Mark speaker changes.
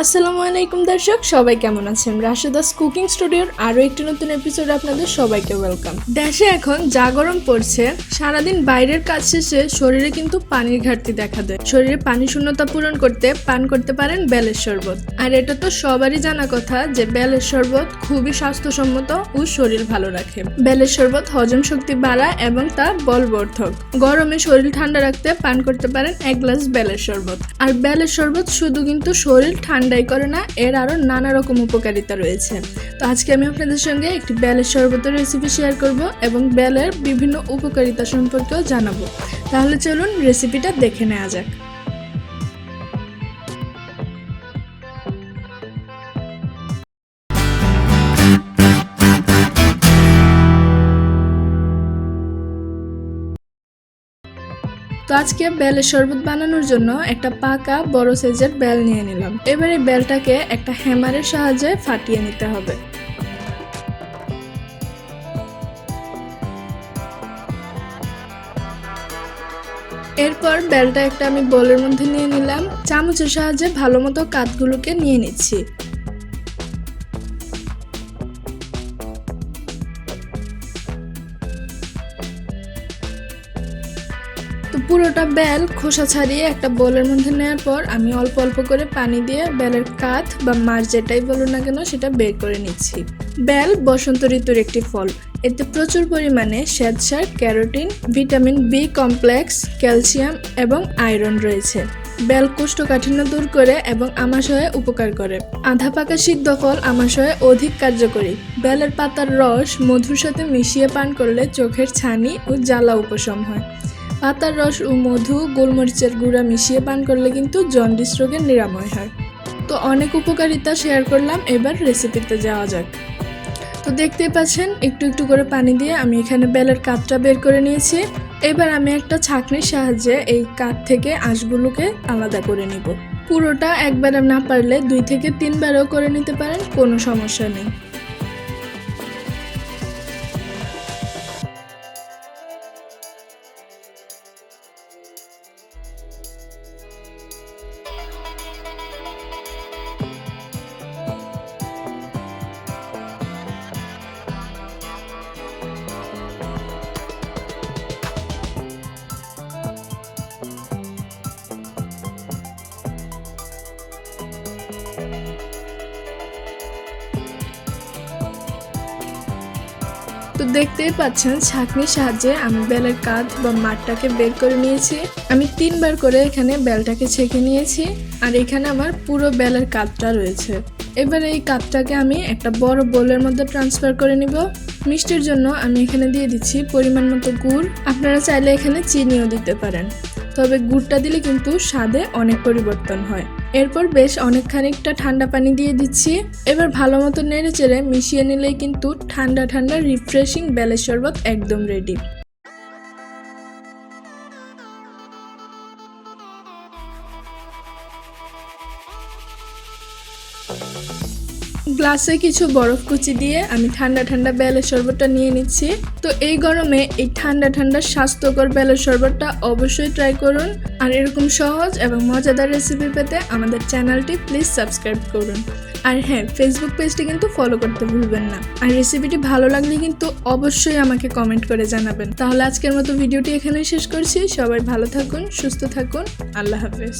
Speaker 1: আসসালামু আলাইকুম দর্শক, সবাই কেমন আছেন? রাশেদাস কুকিং স্টুডিওর আরও একটি নতুন এপিসোড আপনাদের সবাইকে ওয়েলকাম দেশে এখন যা গরম পড়ছে, সারাদিন বাইরের কাজ শেষে শরীরে কিন্তু পানির ঘাটতি দেখা দেয়। শরীরে পানি শূন্যতা পূরণ করতে, পান করতে পারেন বেলের শরবত। আর এটা তো সবারই জানা কথা যে বেলের শরবত খুবই স্বাস্থ্যসম্মত ও শরীর ভালো রাখে। বেলের শরবত হজম শক্তি বাড়ায় এবং তা বলবর্ধক। গরমে শরীর ঠান্ডা রাখতে পান করতে পারেন এক গ্লাস বেলের শরবত। আর বেলের শরবত শুধু কিন্তু শরীর ঠান্ডাই করে না, এর আরও নানা রকম উপকারিতা রয়েছে। তো আজকে আমি আপনাদের সঙ্গে একটি বেলের শরবতের রেসিপি শেয়ার করব এবং বেলের বিভিন্ন উপকারিতা সম্পর্কেও জানাব। তাহলে চলুন রেসিপিটা দেখে নেওয়া যাক। তো আজকে বেলের শরবত বানানোর জন্য একটা পাকা বড় সাইজের বেল নিয়ে নিলাম। এবার এই বেলটাকে একটা হ্যামারের সাহায্যে ফাটিয়ে নিতে হবে। এরপর বেলটা একটা আমি বলের মধ্যে নিয়ে নিলাম। চামচের সাহায্যে ভালো মতো কাঠগুলোকে নিয়ে নিচ্ছি। তো পুরোটা বেল খোসা ছাড়িয়ে একটা বোলের মধ্যে নেওয়ার পর আমি অল্প অল্প করে পানি দিয়ে বেলের কাঠ বা মাছ যেটাই বলুন না কেন, সেটা বের করে নিচ্ছি। বেল বসন্ত ঋতুর একটি ফল। এতে প্রচুর পরিমাণে শ্বেতসার carotene, vitamin B complex, calcium এবং আয়রন রয়েছে। বেল কোষ্ঠকাঠিন্য দূর করে এবং আমাশয়ে উপকার করে। আধা পাকা সিদ্ধ ফল আমাশয়ে অধিক কার্যকরী। বেলের পাতার রস মধুর সাথে মিশিয়ে পান করলে চোখের ছানি ও জ্বালা উপশম হয়। পাতার রস ও মধু, গোলমরিচের গুঁড়া মিশিয়ে পান করলে কিন্তু জন্ডিস রোগের নিরাময় হয়। তো অনেক উপকারিতা শেয়ার করলাম, এবার রেসিপিতে যাওয়া যাক। তো দেখতেই পাচ্ছেন, একটু একটু করে পানি দিয়ে আমি এখানে বেলের কাঠটা বের করে নিয়েছি। এবার আমি একটা ছাঁকনির সাহায্যে এই কাঠ থেকে আঁশগুলোকে আলাদা করে নিব। পুরোটা একবার না পারলে দুই থেকে তিনবারও করে নিতে পারেন, কোনো সমস্যা নেই। তো দেখতেই পাচ্ছেন, ছাঁকনির সাহায্যে আমি বেলের কাঁধ বা মাঠটাকে বের করে নিয়েছি। আমি তিনবার করে এখানে বেলটাকে ছেঁকে নিয়েছি আর এখানে আমার পুরো বেলের কাঁধটা রয়েছে। এবার এই কাপটাকে আমি একটা বড় বোলের মধ্যে ট্রান্সফার করে নিব। মিষ্টির জন্য আমি এখানে দিয়ে দিচ্ছি পরিমাণ মতো গুড়। আপনারা চাইলে এখানে চিনিও দিতে পারেন। তবে গুড়টা দিলে কিন্তু স্বাদে অনেক পরিবর্তন হয়। এরপর বেশ অনেক খানিকটা ঠান্ডা পানি দিয়ে দিচ্ছি। এবার ভালো মতো নেড়ে চেড়ে মিশিয়ে নিলেই কিন্তু ঠান্ডা ঠান্ডা রিফ্রেশিং বেলের শরবত একদম রেডি গ্লাসে কিছু বরফ কুচি দিয়ে আমি ঠান্ডা ঠান্ডা বেলের শরবতটা নিয়ে নিচ্ছি। তো এই গরমে এই ঠান্ডা ঠান্ডা স্বাস্থ্যকর বেলের শরবতটা অবশ্যই ট্রাই করুন। আর এরকম সহজ এবং মজাদার রেসিপি পেতে আমাদের চ্যানেলটি প্লিজ সাবস্ক্রাইব করুন। আর হ্যাঁ ফেসবুক পেজটি কিন্তু ফলো করতে ভুলবেন না। আর রেসিপিটি ভালো লাগলে কিন্তু অবশ্যই আমাকে কমেন্ট করে জানাবেন। তাহলে আজকের মতো ভিডিওটি এখানেই শেষ করছি। সবাই ভালো থাকুন, সুস্থ থাকুন। আল্লাহ হাফেজ।